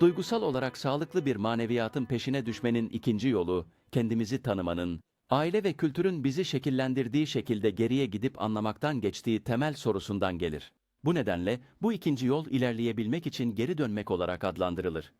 Duygusal olarak sağlıklı bir maneviyatın peşine düşmenin ikinci yolu, kendimizi tanımanın, aile ve kültürün bizi şekillendirdiği şekilde geriye gidip anlamaktan geçtiği temel sorusundan gelir. Bu nedenle bu ikinci yol ilerleyebilmek için geri dönmek olarak adlandırılır.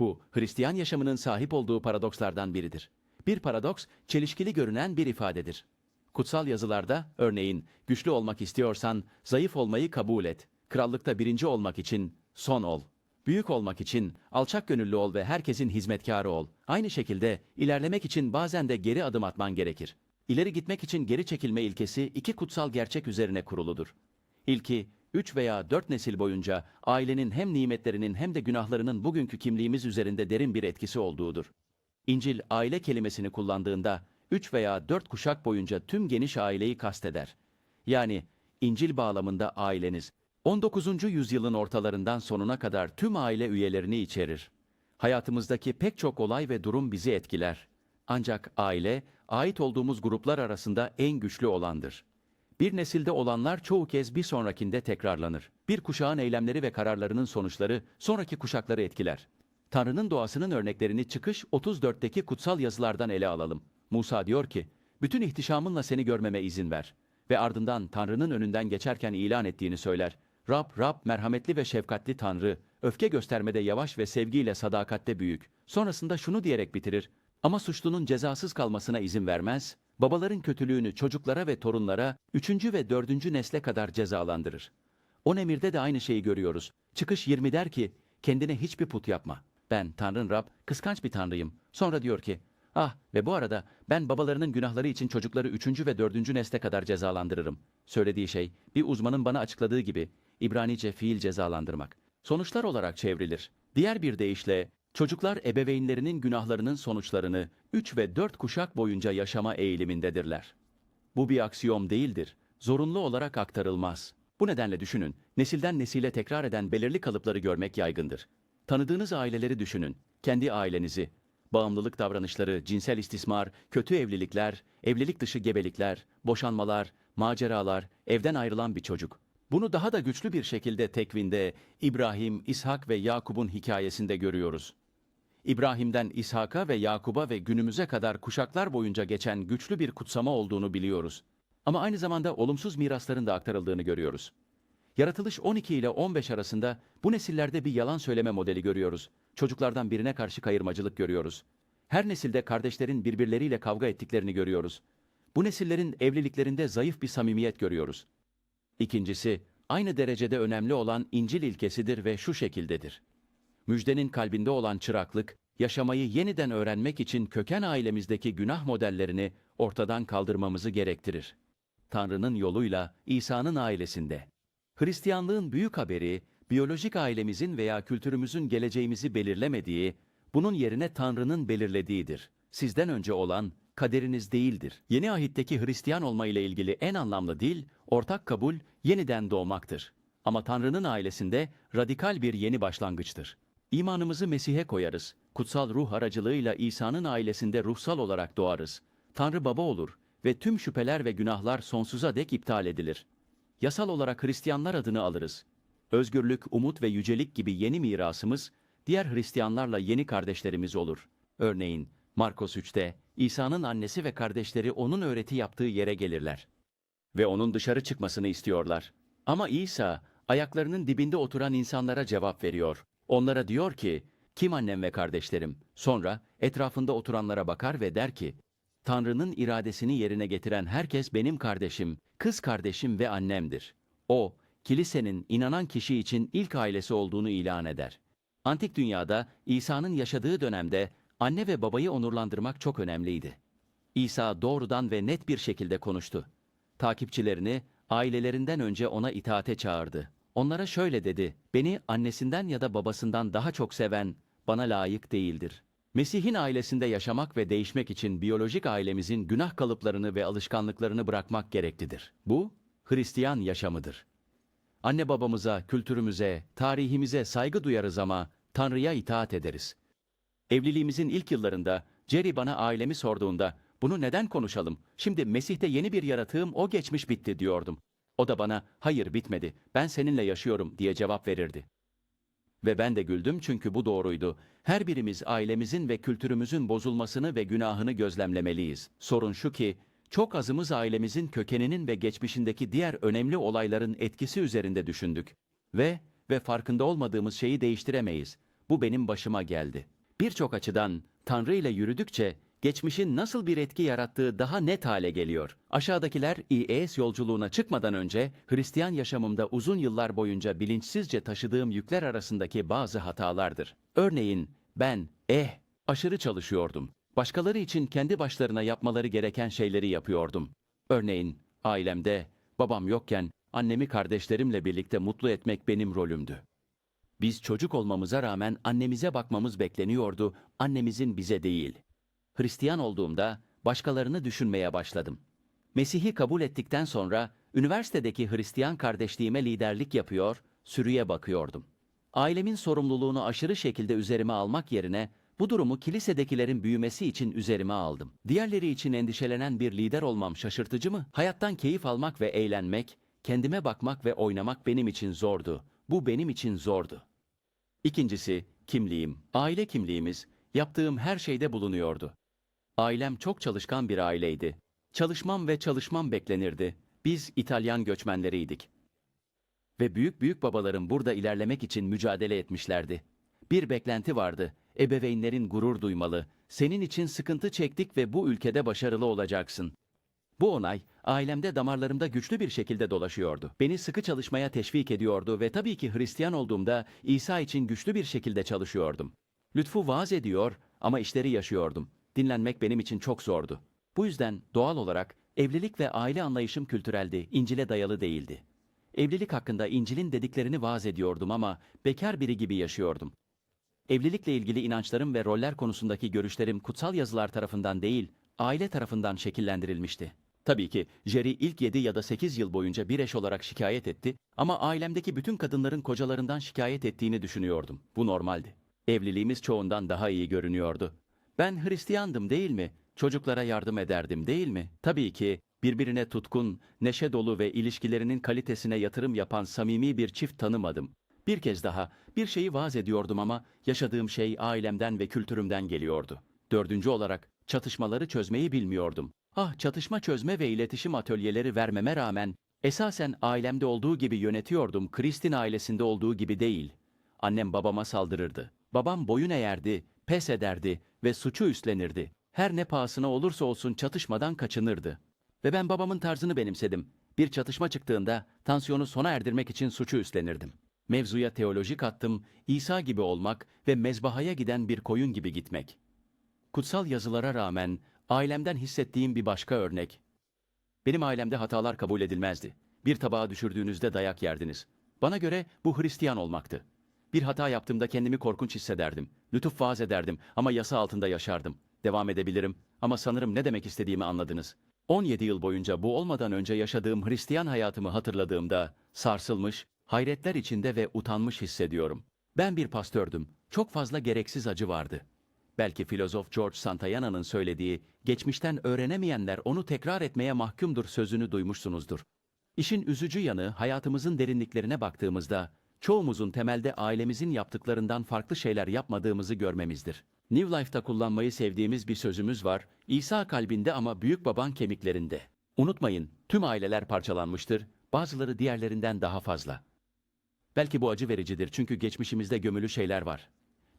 Bu, Hristiyan yaşamının sahip olduğu paradokslardan biridir. Bir paradoks, çelişkili görünen bir ifadedir. Kutsal yazılarda, örneğin, güçlü olmak istiyorsan, zayıf olmayı kabul et. Krallıkta birinci olmak için, son ol. Büyük olmak için, alçak gönüllü ol ve herkesin hizmetkarı ol. Aynı şekilde, ilerlemek için bazen de geri adım atman gerekir. İleri gitmek için geri çekilme ilkesi iki kutsal gerçek üzerine kuruludur. İlki, üç veya dört nesil boyunca ailenin hem nimetlerinin hem de günahlarının bugünkü kimliğimiz üzerinde derin bir etkisi olduğudur. İncil aile kelimesini kullandığında üç veya dört kuşak boyunca tüm geniş aileyi kasteder. Yani İncil bağlamında aileniz 19. yüzyılın ortalarından sonuna kadar tüm aile üyelerini içerir. Hayatımızdaki pek çok olay ve durum bizi etkiler. Ancak aile, ait olduğumuz gruplar arasında en güçlü olandır. Bir nesilde olanlar çoğu kez bir sonrakinde tekrarlanır. Bir kuşağın eylemleri ve kararlarının sonuçları sonraki kuşakları etkiler. Tanrı'nın doğasının örneklerini çıkış 34'teki kutsal yazılardan ele alalım. Musa diyor ki, bütün ihtişamınla seni görmeme izin ver. Ve ardından Tanrı'nın önünden geçerken ilan ettiğini söyler. Rab, Rab, merhametli ve şefkatli Tanrı, öfke göstermede yavaş ve sevgiyle sadakatte büyük. Sonrasında şunu diyerek bitirir. Ama suçlunun cezasız kalmasına izin vermez, babaların kötülüğünü çocuklara ve torunlara üçüncü ve dördüncü nesle kadar cezalandırır. On emirde de aynı şeyi görüyoruz. Çıkış 20 der ki, kendine hiçbir put yapma. Ben, Tanrın Rab, kıskanç bir tanrıyım. Sonra diyor ki, ah ve bu arada ben babalarının günahları için çocukları üçüncü ve dördüncü nesle kadar cezalandırırım. Söylediği şey, bir uzmanın bana açıkladığı gibi, İbranice fiil cezalandırmak. Sonuçlar olarak çevrilir. Diğer bir deyişle, çocuklar ebeveynlerinin günahlarının sonuçlarını 3 ve 4 kuşak boyunca yaşama eğilimindedirler. Bu bir aksiyom değildir. Zorunlu olarak aktarılmaz. Bu nedenle düşünün, nesilden nesile tekrar eden belirli kalıpları görmek yaygındır. Tanıdığınız aileleri düşünün, kendi ailenizi. Bağımlılık davranışları, cinsel istismar, kötü evlilikler, evlilik dışı gebelikler, boşanmalar, maceralar, evden ayrılan bir çocuk. Bunu daha da güçlü bir şekilde tekvinde, İbrahim, İshak ve Yakub'un hikayesinde görüyoruz. İbrahim'den İshak'a ve Yakub'a ve günümüze kadar kuşaklar boyunca geçen güçlü bir kutsama olduğunu biliyoruz. Ama aynı zamanda olumsuz mirasların da aktarıldığını görüyoruz. Yaratılış 12 ile 15 arasında bu nesillerde bir yalan söyleme modeli görüyoruz. Çocuklardan birine karşı kayırmacılık görüyoruz. Her nesilde kardeşlerin birbirleriyle kavga ettiklerini görüyoruz. Bu nesillerin evliliklerinde zayıf bir samimiyet görüyoruz. İkincisi, aynı derecede önemli olan İncil ilkesidir ve şu şekildedir. Müjdenin kalbinde olan çıraklık, yaşamayı yeniden öğrenmek için köken ailemizdeki günah modellerini ortadan kaldırmamızı gerektirir. Tanrı'nın yoluyla İsa'nın ailesinde. Hristiyanlığın büyük haberi, biyolojik ailemizin veya kültürümüzün geleceğimizi belirlemediği, bunun yerine Tanrı'nın belirlediğidir. Sizden önce olan kaderiniz değildir. Yeni ahitteki Hristiyan olma ile ilgili en anlamlı dil, ortak kabul, yeniden doğmaktır. Ama Tanrı'nın ailesinde radikal bir yeni başlangıçtır. İmanımızı Mesih'e koyarız. Kutsal ruh aracılığıyla İsa'nın ailesinde ruhsal olarak doğarız. Tanrı baba olur ve tüm şüpheler ve günahlar sonsuza dek iptal edilir. Yasal olarak Hristiyanlar adını alırız. Özgürlük, umut ve yücelik gibi yeni mirasımız, diğer Hristiyanlarla yeni kardeşlerimiz olur. Örneğin, Markos 3'te, İsa'nın annesi ve kardeşleri onun öğreti yaptığı yere gelirler. Ve onun dışarı çıkmasını istiyorlar. Ama İsa, ayaklarının dibinde oturan insanlara cevap veriyor. Onlara diyor ki, kim annem ve kardeşlerim? Sonra etrafında oturanlara bakar ve der ki, Tanrı'nın iradesini yerine getiren herkes benim kardeşim, kız kardeşim ve annemdir. O, kilisenin inanan kişi için ilk ailesi olduğunu ilan eder. Antik dünyada İsa'nın yaşadığı dönemde anne ve babayı onurlandırmak çok önemliydi. İsa doğrudan ve net bir şekilde konuştu. Takipçilerini ailelerinden önce ona itaate çağırdı. Onlara şöyle dedi, beni annesinden ya da babasından daha çok seven bana layık değildir. Mesih'in ailesinde yaşamak ve değişmek için biyolojik ailemizin günah kalıplarını ve alışkanlıklarını bırakmak gereklidir. Bu, Hristiyan yaşamıdır. Anne babamıza, kültürümüze, tarihimize saygı duyarız ama Tanrı'ya itaat ederiz. Evliliğimizin ilk yıllarında Jerry bana ailemi sorduğunda bunu neden konuşalım? Şimdi Mesih'te yeni bir yaratığım o geçmiş bitti diyordum. O da bana hayır bitmedi ben seninle yaşıyorum diye cevap verirdi. Ve ben de güldüm çünkü bu doğruydu. Her birimiz ailemizin ve kültürümüzün bozulmasını ve günahını gözlemlemeliyiz. Sorun şu ki, çok azımız ailemizin kökeninin ve geçmişindeki diğer önemli olayların etkisi üzerinde düşündük. Ve ve farkında olmadığımız şeyi değiştiremeyiz. Bu benim başıma geldi. Birçok açıdan Tanrı ile yürüdükçe geçmişin nasıl bir etki yarattığı daha net hale geliyor. Aşağıdakiler İES yolculuğuna çıkmadan önce Hristiyan yaşamımda uzun yıllar boyunca bilinçsizce taşıdığım yükler arasındaki bazı hatalardır. Örneğin ben eh aşırı çalışıyordum. Başkaları için kendi başlarına yapmaları gereken şeyleri yapıyordum. Örneğin ailemde babam yokken annemi kardeşlerimle birlikte mutlu etmek benim rolümdü. Biz çocuk olmamıza rağmen annemize bakmamız bekleniyordu, annemizin bize değil. Hristiyan olduğumda başkalarını düşünmeye başladım. Mesih'i kabul ettikten sonra üniversitedeki Hristiyan kardeşliğime liderlik yapıyor, sürüye bakıyordum. Ailemin sorumluluğunu aşırı şekilde üzerime almak yerine bu durumu kilisedekilerin büyümesi için üzerime aldım. Diğerleri için endişelenen bir lider olmam şaşırtıcı mı? Hayattan keyif almak ve eğlenmek, kendime bakmak ve oynamak benim için zordu. Bu benim için zordu. İkincisi, kimliğim. Aile kimliğimiz, yaptığım her şeyde bulunuyordu. Ailem çok çalışkan bir aileydi. Çalışmam ve çalışmam beklenirdi. Biz İtalyan göçmenleriydik. Ve büyük büyük babalarım burada ilerlemek için mücadele etmişlerdi. Bir beklenti vardı. Ebeveynlerin gurur duymalı. Senin için sıkıntı çektik ve bu ülkede başarılı olacaksın. Bu onay, ailemde damarlarımda güçlü bir şekilde dolaşıyordu. Beni sıkı çalışmaya teşvik ediyordu ve tabii ki Hristiyan olduğumda İsa için güçlü bir şekilde çalışıyordum. Lütfu vaaz ediyor ama işleri yaşıyordum. Dinlenmek benim için çok zordu. Bu yüzden doğal olarak evlilik ve aile anlayışım kültüreldi, İncil'e dayalı değildi. Evlilik hakkında İncil'in dediklerini vaaz ediyordum ama bekar biri gibi yaşıyordum. Evlilikle ilgili inançlarım ve roller konusundaki görüşlerim kutsal yazılar tarafından değil, aile tarafından şekillendirilmişti. Tabii ki Jerry ilk 7 ya da 8 yıl boyunca bir eş olarak şikayet etti ama ailemdeki bütün kadınların kocalarından şikayet ettiğini düşünüyordum. Bu normaldi. Evliliğimiz çoğundan daha iyi görünüyordu. Ben Hristiyandım değil mi? Çocuklara yardım ederdim değil mi? Tabii ki birbirine tutkun, neşe dolu ve ilişkilerinin kalitesine yatırım yapan samimi bir çift tanımadım. Bir kez daha bir şeyi vaaz ediyordum ama yaşadığım şey ailemden ve kültürümden geliyordu. Dördüncü olarak çatışmaları çözmeyi bilmiyordum. Ah çatışma çözme ve iletişim atölyeleri vermeme rağmen esasen ailemde olduğu gibi yönetiyordum, Kristin ailesinde olduğu gibi değil. Annem babama saldırırdı. Babam boyun eğerdi, pes ederdi ve suçu üstlenirdi. Her ne pahasına olursa olsun çatışmadan kaçınırdı. Ve ben babamın tarzını benimsedim. Bir çatışma çıktığında tansiyonu sona erdirmek için suçu üstlenirdim. Mevzuya teoloji kattım, İsa gibi olmak ve mezbahaya giden bir koyun gibi gitmek. Kutsal yazılara rağmen ailemden hissettiğim bir başka örnek. Benim ailemde hatalar kabul edilmezdi. Bir tabağa düşürdüğünüzde dayak yerdiniz. Bana göre bu Hristiyan olmaktı. Bir hata yaptığımda kendimi korkunç hissederdim. Lütuf vaaz ederdim ama yasa altında yaşardım. Devam edebilirim ama sanırım ne demek istediğimi anladınız. 17 yıl boyunca bu olmadan önce yaşadığım Hristiyan hayatımı hatırladığımda sarsılmış, hayretler içinde ve utanmış hissediyorum. Ben bir pastördüm. Çok fazla gereksiz acı vardı. Belki filozof George Santayana'nın söylediği, geçmişten öğrenemeyenler onu tekrar etmeye mahkumdur sözünü duymuşsunuzdur. İşin üzücü yanı hayatımızın derinliklerine baktığımızda, çoğumuzun temelde ailemizin yaptıklarından farklı şeyler yapmadığımızı görmemizdir. New Life'ta kullanmayı sevdiğimiz bir sözümüz var, İsa kalbinde ama büyük baban kemiklerinde. Unutmayın, tüm aileler parçalanmıştır, bazıları diğerlerinden daha fazla. Belki bu acı vericidir çünkü geçmişimizde gömülü şeyler var.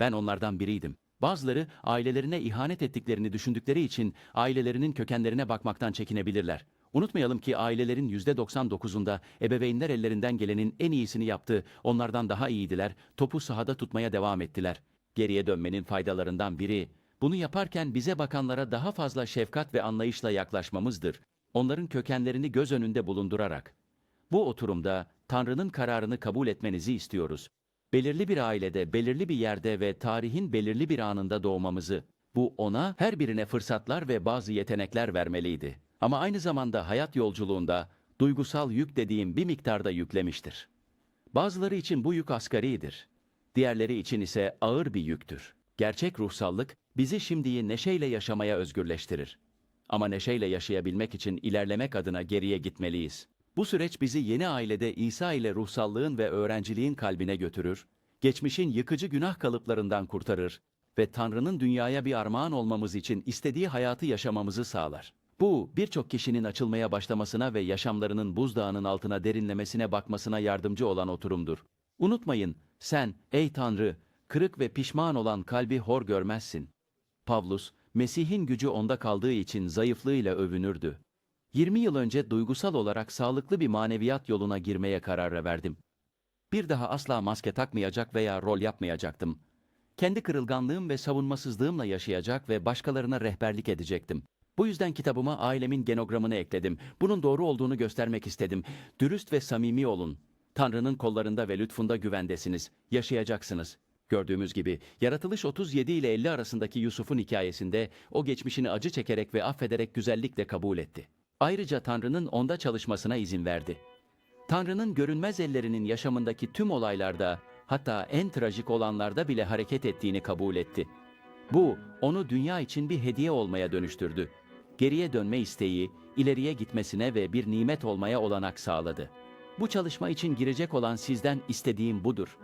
Ben onlardan biriydim. Bazıları ailelerine ihanet ettiklerini düşündükleri için ailelerinin kökenlerine bakmaktan çekinebilirler. Unutmayalım ki ailelerin %99'unda ebeveynler ellerinden gelenin en iyisini yaptı, onlardan daha iyiydiler, topu sahada tutmaya devam ettiler. Geriye dönmenin faydalarından biri, bunu yaparken bize bakanlara daha fazla şefkat ve anlayışla yaklaşmamızdır. Onların kökenlerini göz önünde bulundurarak. Bu oturumda Tanrı'nın kararını kabul etmenizi istiyoruz. Belirli bir ailede, belirli bir yerde ve tarihin belirli bir anında doğmamızı, bu ona her birine fırsatlar ve bazı yetenekler vermeliydi. Ama aynı zamanda hayat yolculuğunda duygusal yük dediğim bir miktarda yüklemiştir. Bazıları için bu yük asgaridir. Diğerleri için ise ağır bir yüktür. Gerçek ruhsallık bizi şimdiyi neşeyle yaşamaya özgürleştirir. Ama neşeyle yaşayabilmek için ilerlemek adına geriye gitmeliyiz. Bu süreç bizi yeni ailede İsa ile ruhsallığın ve öğrenciliğin kalbine götürür, geçmişin yıkıcı günah kalıplarından kurtarır ve Tanrı'nın dünyaya bir armağan olmamız için istediği hayatı yaşamamızı sağlar. Bu, birçok kişinin açılmaya başlamasına ve yaşamlarının buzdağının altına derinlemesine bakmasına yardımcı olan oturumdur. Unutmayın, sen, ey Tanrı, kırık ve pişman olan kalbi hor görmezsin. Pavlus, Mesih'in gücü onda kaldığı için zayıflığıyla övünürdü. 20 yıl önce duygusal olarak sağlıklı bir maneviyat yoluna girmeye karar verdim. Bir daha asla maske takmayacak veya rol yapmayacaktım. Kendi kırılganlığım ve savunmasızlığımla yaşayacak ve başkalarına rehberlik edecektim. Bu yüzden kitabıma ailemin genogramını ekledim. Bunun doğru olduğunu göstermek istedim. Dürüst ve samimi olun. Tanrı'nın kollarında ve lütfunda güvendesiniz. Yaşayacaksınız. Gördüğümüz gibi Yaratılış 37 ile 50 arasındaki Yusuf'un hikayesinde o geçmişini acı çekerek ve affederek güzellikle kabul etti. Ayrıca Tanrı'nın onda çalışmasına izin verdi. Tanrı'nın görünmez ellerinin yaşamındaki tüm olaylarda, hatta en trajik olanlarda bile hareket ettiğini kabul etti. Bu, onu dünya için bir hediye olmaya dönüştürdü. Geriye dönme isteği, ileriye gitmesine ve bir nimet olmaya olanak sağladı. Bu çalışma için girecek olan sizden istediğim budur.